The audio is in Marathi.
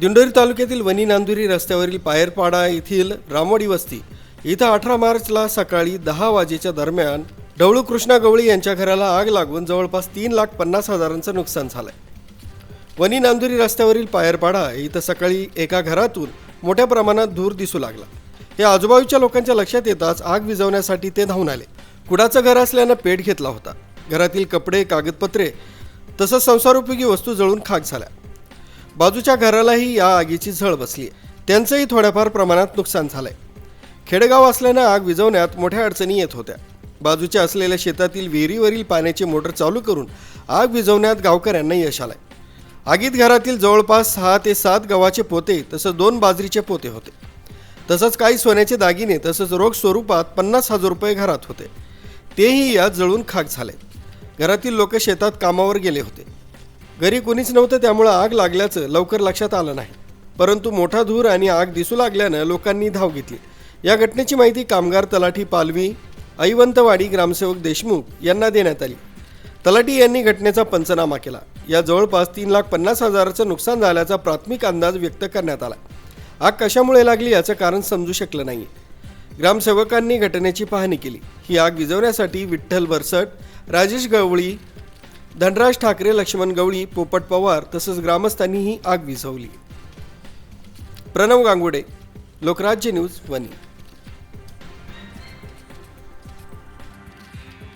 दिंडोरी तालुक्यातील वनी नांदुरी रस्त्यावरील पायरपाडा येथील रामवाडी वस्ती इथं अठरा मार्चला सकाळी दहा वाजेच्या दरम्यान ढवळू कृष्णा गवळी यांच्या घराला आग लागून जवळपास तीन लाख पन्नास हजारांचं नुकसान झालंय. वनी नांदुरी रस्त्यावरील पायरपाडा इथं सकाळी एका घरातून मोठ्या प्रमाणात धूर दिसू लागला. हे आजूबाजूच्या लोकांच्या लक्षात येताच आग विझवण्यासाठी ते धावून आले. कुडाचं घर असल्यानं पेट घेतला होता. घरातील कपडे कागदपत्रे तसंच संसारोपयोगी वस्तू जळून खाक झाल्या. बाजूच्या घरालाही या आगीची झळ बसली. त्यांचंही थोड्याफार प्रमाणात नुकसान झालंय. खेडेगाव असल्यानं आग विझवण्यात मोठ्या अडचणी येत होत्या. बाजूच्या असलेल्या शेतातील विहिरीवरील पाण्याची मोटर चालू करून आग विझवण्यात गावकऱ्यांना यश आलंय. आगीत घरातील जवळपास सहा ते सात गव्हाचे पोते तसंच दोन बाजरीचे पोते होते. तसंच काही सोन्याचे दागिने तसंच रोख स्वरूपात पन्नास हजार रुपये घरात होते. तेही यात जळून खाक झाले. घरातील लोक शेतात कामावर गेले होते. घरी कोणीच नव्हतं त्यामुळं आग लागल्याचं लवकर लक्षात आलं नाही. परंतु मोठा धूर आणि आग दिसू लागल्यानं लोकांनी धाव घेतली. या घटनेची माहिती कामगार तलाठी पालवी ऐवंतवाडी ग्रामसेवक देशमुख यांना देण्यात आली. तलाठी यांनी घटनेचा पंचनामा केला. या जवळपास तीन लाख पन्नास हजाराचं नुकसान झाल्याचा प्राथमिक अंदाज व्यक्त करण्यात आला. आग कशामुळे लागली याचं कारण समजू शकलं नाही. ग्रामसेवकांनी घटनेची पाहणी केली. ही आग विझवण्यासाठी विठ्ठल वरसट राजेश गवळी धनराज ठाकरे लक्ष्मण गवळी पोपट पवार तसंच ग्रामस्थांनी ही आग विझवली. प्रणव गांगुडे लोकराज्य न्यूज वनी